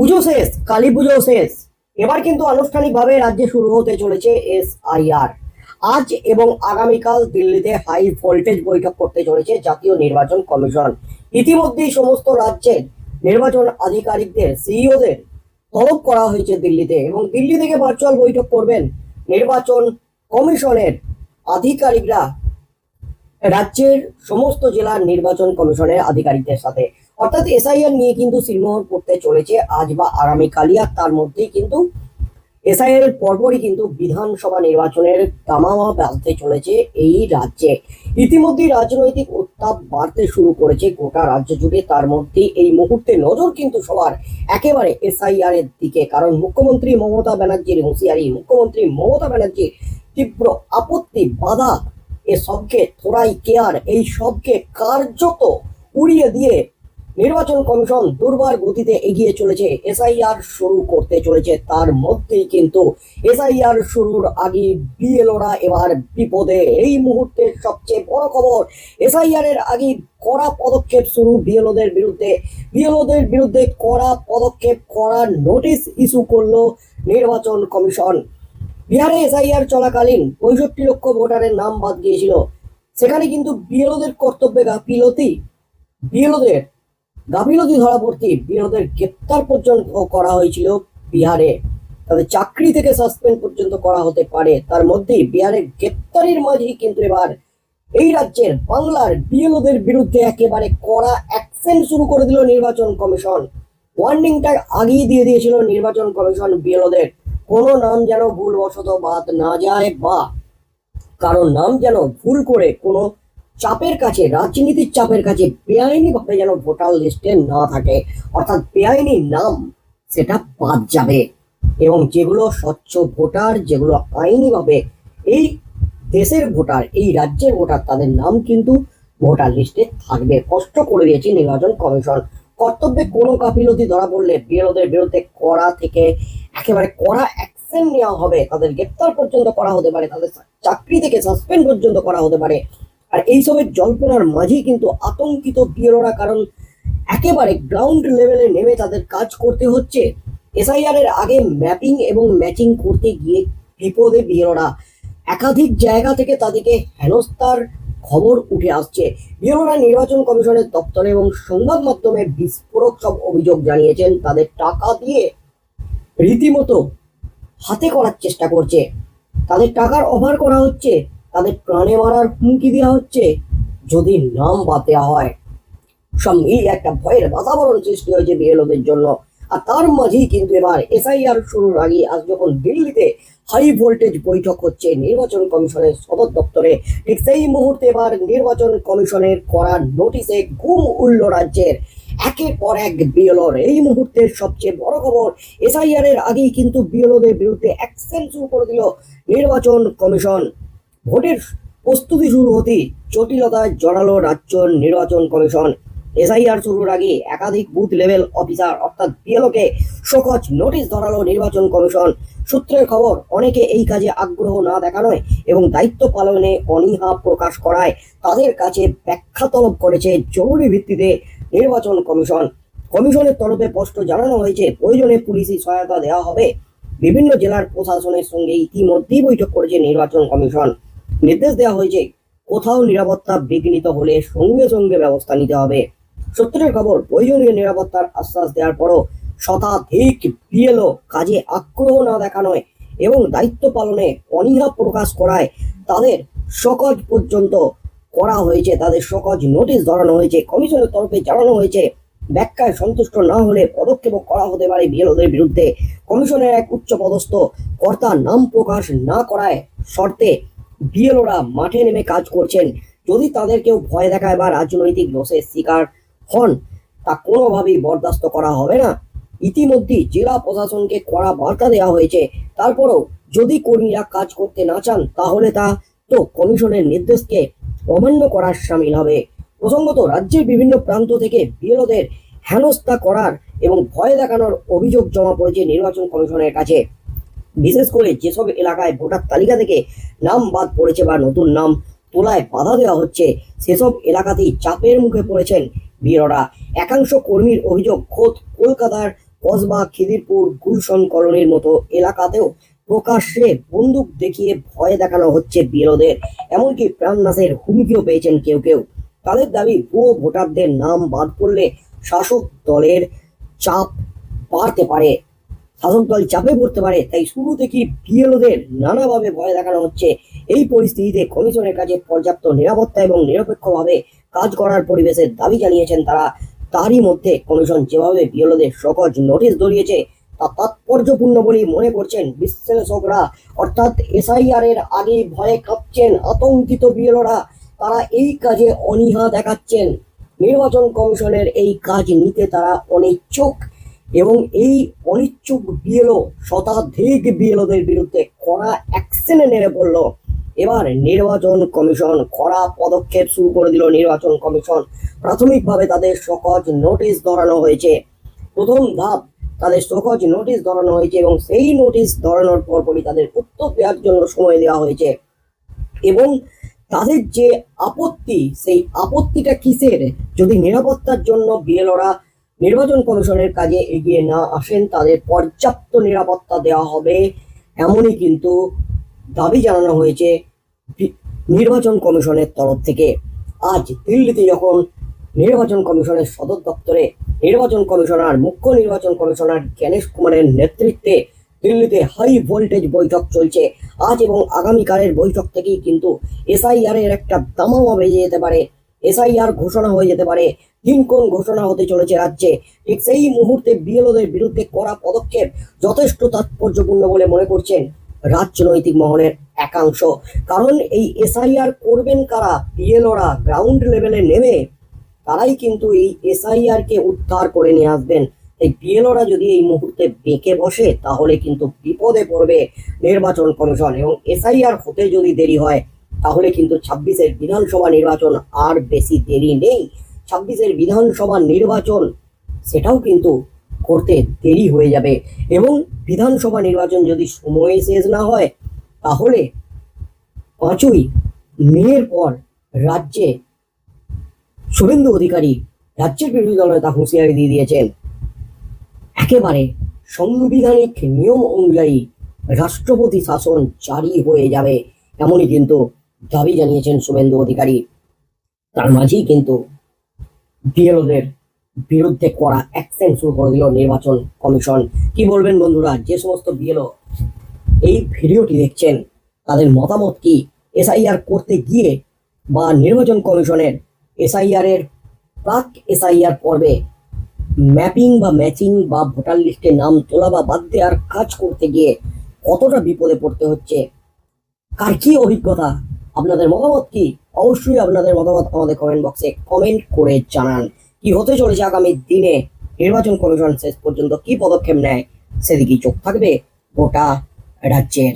পুজো শেষ, কালী পুজো শেষ। এবার কিন্তু আনুষ্ঠানিকভাবে রাজ্যে শুরু হতে চলেছে এস আজ এবং আগামীকাল দিল্লিতে হাই ভোল্টেজ বৈঠক করতে চলেছে জাতীয় নির্বাচন কমিশন। ইতিমধ্যেই সমস্ত রাজ্যের নির্বাচন আধিকারিকদের, সিইওদের তলব করা হয়েছে দিল্লিতে এবং দিল্লি থেকে ভার্চুয়াল বৈঠক করবেন নির্বাচন কমিশনের আধিকারিকরা। রাজ্যের সমস্ত জেলার নির্বাচন কমিশনের আধিকারিকদের সাথে। অর্থাৎ এসআইআর নিয়ে কিন্তু সিলমোহর করতে চলেছে আজ বা আগামীকালই আর তার মধ্যেই কিন্তু এসআইআর এর পরপরই কিন্তু বিধানসভা নির্বাচনের তামামা বাঁধতে চলেছে এই রাজ্যে। ইতিমধ্যেই রাজনৈতিক উত্তাপ বাড়তে শুরু করেছে গোটা রাজ্য জুড়ে। তার মধ্যেই এই মুহূর্তে নজর কিন্তু সবার একেবারে এসআইআর এর দিকে, কারণ মুখ্যমন্ত্রী মমতা ব্যানার্জির হুঁশিয়ারি, মুখ্যমন্ত্রী মমতা ব্যানার্জির তীব্র আপত্তি, বাধা, এ সবকে থোড়াই কেয়ার, এই সবকে কার্যত উড়িয়ে দিয়ে নির্বাচন কমিশন দুর্বার গতিতে এগিয়ে চলেছে। এসআইআর শুরু করতে চলেছে তার মধ্যেই কিন্তু এসআইআর শুরুর আগে বিএলওরা এবার বিপদে। এই মুহূর্তের সবচেয়ে বড় খবর, এসআইআর এর আগে কড়া পদক্ষেপ শুরু বিএলওদের বিরুদ্ধে। বিএলওদের বিরুদ্ধে কড়া পদক্ষেপ করার নোটিশ ইস্যু করল নির্বাচন কমিশন। বিহারে এসআইআর চলাকালীন পঁয়ষট্টি লক্ষ ভোটারের নাম বাদ গিয়েছিল। সেখানে কিন্তু বিএলওদের কর্তব্যে গাফিলতি বিএলওদের গাফিলতি ধরা পড়তে বিএলওদের গ্রেপ্তার পর্যন্ত করা হয়েছিল বিহারে। তাদের চাকরি থেকে সাসপেন্ড পর্যন্ত করা হতে পারে। তার মধ্যেই বিহারের গ্রেপ্তারের মাঝেই কিন্তু এবার এই রাজ্যের বাংলার বিএলওদের বিরুদ্ধে একেবারে কড়া অ্যাকশন শুরু করে দিল নির্বাচন কমিশন। ওয়ার্নিংটা আগেই দিয়ে দিয়েছিল নির্বাচন কমিশন বিএলওদের। কোনো নাম যেন ভুলবশত বাদ না যায় বা কারণ নাম যেন ভুল করে কোনো চাপের কাছে, রাজনীতির চাপের কাছে বেআইনি ভাবে যেন ভোটার লিস্টে না থাকে। অর্থাৎ বেআইনি নাম সেটা বাদ যাবে। এবং যেগুলো স্বচ্ছ ভোটার, যেগুলো আইনিভাবে এই দেশের ভোটার, এই রাজ্যের ভোটার, তাদের নাম কিন্তু ভোটার লিস্টে থাকবে। কষ্ট করে দিয়েছে, নির্বাচন কমিশন। কর্তব্যে কোনো গাফিলতি ধরা পড়লে বিরোধের বিরুদ্ধে কড়া থেকে একেবারে কড়া অ্যাকশন নেওয়া হবে। তাদের গ্রেপ্তার পর্যন্ত করা হতে পারে, তাদের চাকরি থেকে সাসপেন্ড পর্যন্ত করা হতে পারে। আর এইসবের জল্পনার মাঝেই কিন্তু আতঙ্কিত বিএলওরা কারণ একেবারে গ্রাউন্ড লেভেলে নেমে তাদের কাজ করতে হচ্ছে। এসআইআর এর আগে ম্যাপিং এবং ম্যাচিং করতে গিয়ে বিপদে বিএলওরা একাধিক জায়গা থেকে তাদেরকে হেনস্থার খবর উঠে আসছে। বিএলওরা নির্বাচন কমিশনের দপ্তরে এবং সংবাদ মাধ্যমে বিস্ফোরক সব অভিযোগ জানিয়েছেন। তাদের টাকা দিয়ে রীতিমতো হাতে করার চেষ্টা করছে। তাদের টাকার অফার করা হচ্ছে। তাদের প্রাণে মারার হুমকি দেওয়া হচ্ছে যদি নাম বাদ দেওয়া হয়। মিলিয়ে একটা ভয়ের বাতাবরণ সৃষ্টি হয়েছে বিএলওদের জন্য। আর তার মাঝেই কিন্তু এবার এসআইআর শুরুর আগে আজ যখন দিল্লিতে হাই ভোল্টেজ বৈঠক হচ্ছে, নির্বাচন কমিশনের সদর দপ্তরে, ঠিক সেই মুহূর্তে এবার নির্বাচন কমিশনের করা নোটিশে ঘুম উঠল রাজ্যের। একের পর এক বিএলওর। এই মুহূর্তের সবচেয়ে বড় খবর এসআইআর এর আগেই কিন্তু বিএলওদের বিরুদ্ধে অ্যাকশন শুরু করে দিল নির্বাচন কমিশন। ভোটের প্রস্তুতি শুরু হতেই জটিলতায় জড়ালো রাজ্য নির্বাচন কমিশন। এসআইআর শুরুর আগে একাধিক বুথ লেভেল অফিসার অর্থাৎ বিএলওকে সকজ নোটিশ ধরালো নির্বাচন কমিশন। সূত্রের খবর, অনেকে এই কাজে আগ্রহ না দেখানোয় এবং দায়িত্ব পালনে অনীহা প্রকাশ করায় তাদের কাছে ব্যাখ্যা তলব করেছে জরুরি ভিত্তিতে নির্বাচন কমিশন। কমিশনের তরফে স্পষ্ট জানানো হয়েছে, প্রয়োজনে পুলিশি সহায়তা দেওয়া হবে। বিভিন্ন জেলার প্রশাসনের সঙ্গে ইতিমধ্যেই বৈঠক করেছে নির্বাচন কমিশন। নির্দেশ দেওয়া হয়েছে, কোথাও নিরাপত্তা বিঘ্নিত হলে সঙ্গে সঙ্গে ব্যবস্থা নিতে হবে। সত্যের খবর, প্রয়োজনীয় নিরাপত্তার আশ্বাস দেওয়ার পরও শতাধিক বিএলও কাজে আগ্রহ না দেখানোয় এবং দায়িত্ব পালনে অনীহা প্রকাশ করায় তাদের সকজ পর্যন্ত করা হয়েছে। তাদের সকজ নোটিশ ধরানো হয়েছে, কমিশনের তরফে জানানো হয়েছে। ব্যাখ্যায় সন্তুষ্ট না হলে পদক্ষেপ করা হতে পারে বিএলওদের বিরুদ্ধে। কমিশনের এক উচ্চ পদস্থ কর্তা নাম প্রকাশ না করায় শর্তে বিএলওরা মাঠে নেমে কাজ করছেন। যদি তাদের কেউ ভয় দেখায় বা রাজনৈতিক দোষের শিকার হন, তা কোনোভাবেই বরদাস্ত করা হবে না। ইতিমধ্যেই জেলা প্রশাসনকে কড়া বার্তা দেওয়া হয়েছে। তারপরও যদি কর্মীরা কাজ করতে না চান, তাহলে তা তো কমিশনের নির্দেশকে অমান্য করার সামিল হবে। প্রসঙ্গত, রাজ্যের বিভিন্ন প্রান্ত থেকে বিএলওদের হেনস্থা করার এবং ভয় দেখানোর অভিযোগ জমা পড়েছে নির্বাচন কমিশনের কাছে। বিশেষ করে যেসব এলাকায় ভোটার তালিকা থেকে নাম বাদ পড়েছে বা নতুন নাম তোলায় বাধা দেওয়া হচ্ছে, সেসব এলাকাতেই চাপের মুখে পড়েছেন বীররা একাংশ কর্মীর অভিযোগ, খোদ কলকাতার কসবা, খিদিরপুর, গুলশন কলোনির মতো এলাকাতেও প্রকাশ্যে বন্দুক দেখিয়ে ভয় দেখানো হচ্ছে বিরোধের এমনকি প্রাণনাশের হুমকিও পেয়েছেন কেউ কেউ। তাদের দাবি, ভুয়ো ভোটারদের নাম বাদ পড়লে শাসক দলের চাপ বাড়তে পারে। শাসক দল চাপে পড়তে পারে, তাই শুরু থেকেই বিএলওদের নানাভাবে ভয় দেখানো হচ্ছে। এই পরিস্থিতিতে কমিশনের কাছে পর্যাপ্ত নিরাপত্তা এবং নিরপেক্ষভাবে কাজ করার পরিবেশের দাবি জানিয়েছেন তারা। তারই মধ্যে কমিশন যেভাবে বিএলওদের সকজ নোটিশ ধরিয়েছে, তা তাৎপর্যপূর্ণ বলেই মনে করছেন বিশ্লেষকরা। অর্থাৎ এসআইআর এর আগে ভয়ে কাঁপছেন আতঙ্কিত বিএলওরা তারা এই কাজে অনীহা দেখাচ্ছেন। নির্বাচন কমিশনের এই কাজ নিতে তারা অনিচ্ছুক। এবং এই অনিচ্ছুক বিএলও, শতাধিক বিএলওদের বিরুদ্ধে কড়া অ্যাকশনে নেমে পড়ল। এবার নির্বাচন কমিশন কড়া পদক্ষেপ শুরু করে দিল নির্বাচন কমিশন। প্রাথমিকভাবে তাদের সকজ নোটিশ ধরানো হয়েছে। প্রথম ধাপ, তাদের সকজ নোটিশ ধরানো হয়েছে এবং সেই নোটিশ ধরানোর পরপরই তাদের উত্তর দেওয়ার জন্য সময় দেওয়া হয়েছে। এবং তাদের যে আপত্তি, সেই আপত্তিটা কিসের? যদি নিরাপত্তার জন্য বিএলওরা নির্বাচন কমিশনের কাজে এগিয়ে না আসেন, তাদের পর্যাপ্ত নিরাপত্তা দেওয়া হবে এমনই কিন্তু দাবি জানানো হয়েছে নির্বাচন কমিশনের তরফ থেকে। আজ দিল্লিতে যখন নির্বাচন কমিশনের সদর দপ্তরে নির্বাচন কমিশনার, মুখ্য নির্বাচন কমিশনার জ্ঞানেশ কুমারের নেতৃত্বে দিল্লিতে হাই ভোল্টেজ বৈঠক চলছে। আজ এবং আগামীকালের বৈঠক থেকেই কিন্তু এসআইআর এর একটা দামামা বেজে যেতে পারে। এসআইআর ঘোষণা হয়ে যেতে পারে। দিন কোন ঘোষণা হতে চলেছে রাজ্যে। ঠিক সেই মুহূর্তে বিএলওদের বিরুদ্ধে করা পদক্ষেপ যথেষ্ট তাৎপর্যপূর্ণ বলে মনে করছেন রাজনৈতিক মহলের একাংশ। কারণ এই এসআইআর করবেন কারা? বিএলওরা গ্রাউন্ড লেভেলে নেমে তারাই কিন্তু এই এসআইআর কে উদ্ধার করে নিয়ে আসবেন। এই বিএলওরা যদি এই মুহূর্তে বেঁকে বসে, তাহলে কিন্তু বিপদে পড়বে নির্বাচন কমিশন। এবং এসআইআর হতে যদি দেরি হয় তাহলে কিন্তু ছাব্বিশের বিধানসভা নির্বাচন আর বেশি দেরি নেই। ছাব্বিশের বিধানসভা নির্বাচন, সেটাও কিন্তু করতে দেরি হয়ে যাবে। এবং বিধানসভা নির্বাচন যদি সময়ে শেষ না হয়, তাহলে পাঁচই মেয়ের পর রাজ্যে শুভেন্দু অধিকারী রাজ্যের বিরোধী দলনেতা হুঁশিয়ারি দিয়ে দিয়েছেন। একেবারে সাংবিধানিক নিয়ম অনুযায়ী রাষ্ট্রপতি শাসন জারি হয়ে যাবে, এমনই কিন্তু দাবি জানিয়েছেন শুভেন্দু অধিকারী। তার মাঝেই কিন্তু বিএলওদের বিরুদ্ধে করা অ্যাকশন শুরু করে দিল নির্বাচন কমিশন। কি বলবেন বন্ধুরা? যে সমস্ত বিএলও এই ভিডিওটি দেখছেন, তাদের মতামত কি? এসআইআর করতে গিয়ে বা নির্বাচন কমিশনের এসআইআর এর প্রাক এসআইআর পর্বে ম্যাপিং বা ম্যাচিং বা ভোটার লিস্টে নাম তোলা বা বাদ দেওয়ার কাজ করতে গিয়ে কতটা বিপদে পড়তে হচ্ছে? কার কি অভিজ্ঞতা? আপনাদের মতামত কি? অবশ্যই আপনাদের মতামত আমাদের কমেন্ট বক্সে কমেন্ট করে জানান। কি হতে চলেছে আগামী দিনে? নির্বাচন কমিশন শেষ পর্যন্ত কি পদক্ষেপ নেয়? সেদিকেই চোখ থাকবে গোটা রাজ্যের।